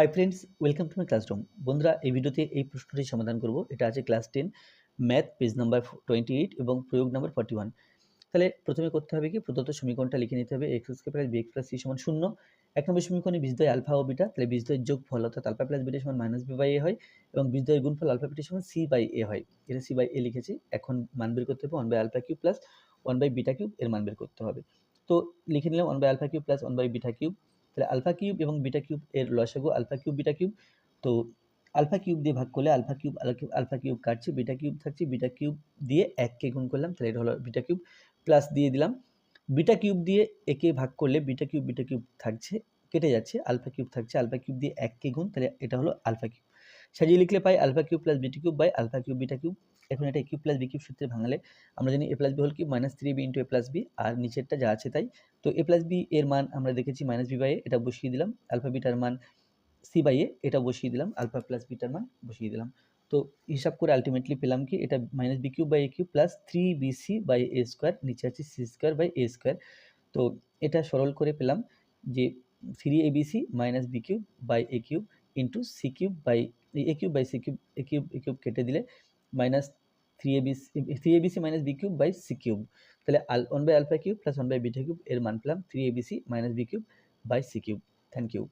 Hi friends welcome to my classroom বন্ধুরা, এই ভিডিওতে এই প্রশ্নটি সমাধান করব। এটা আছে class ten math page number twenty eight এবং প্রয়োগ নাম্বার ফর্টি ওয়ান তাহলে প্রথমে করতে হবে কি? প্রদত্ত সমীকরণটা লিখে নিতে হবে X square plus B X plus C সমান শূন্য। এক নম্বর সমীকরণে বীজদ্বয় আলফা ও বিটা তাহলে বীজদ্বয়ের যোগ ফল অর্থাৎ আলফা প্লাস বিটা সমান মাইনাস বি বাই এ হয় এবং বীজদ্বয়ের গুণফল আলফা বিটা সমান সি বাই এ হয়। এটা সি বাই এ লিখেছি। এখন মান বের করতে হবে one by alpha cube plus one by beta cube এর মান বের করতে হবে। তো লিখে নিলাম one by alpha cube plus one by beta cube তাহলে আলফা কিউব এবং বিটা কিউব এর লসাগু আলফা কিউব, বিটা কিউব। তো আলফা কিউব দিয়ে ভাগ করলে আলফা কিউব আলফা কিউব কাটছে, বিটা কিউব থাকছে, বিটা কিউব দিয়ে এককে গুণ করলাম, তাহলে এটা হলো বিটা কিউব প্লাস দিয়ে দিলাম। বিটা কিউব দিয়ে একে ভাগ করলে বিটা কিউব বিটা কিউব থাকছে, কেটে যাচ্ছে, আলফা কিউব থাকছে, আলফা কিউব দিয়ে এককে গুণ, তাহলে এটা হলো আলফা কিউব। সাজিয়ে লিখলে পাই alpha cube plus beta cube by alpha cube beta cube এখন এটা কিউব প্লাস বি কিউব সূত্রে ভাঙালে আমরা জানি এ প্লাস বি হল কি minus three B into A plus B আর নিচেরটা যা আছে তাই। তো এ প্লাস বি এর মান আমরা দেখেছি মাইনাস বি বাই এটা বসিয়ে দিলাম। আলফা বিটার মান সি বাই এ এটা বসিয়ে দিলাম। আলফা প্লাস বিটার মান বসিয়ে দিলাম। তো হিসাব করে আলটিমেটলি পেলাম কি, এটা minus B cube by A cube plus three B C by A square নিচে আছে C square by A square তো এটা সরল করে পেলাম যে three A B C minus B cube by A cube into C cube by A cube by C cube A cube A cube কেটে দিলে minus three A B three A B C minus B cube by C cube তাহলে আল one by alpha cube plus one by beta cube এর মান পেলাম three A B C minus B cube by C cube thank you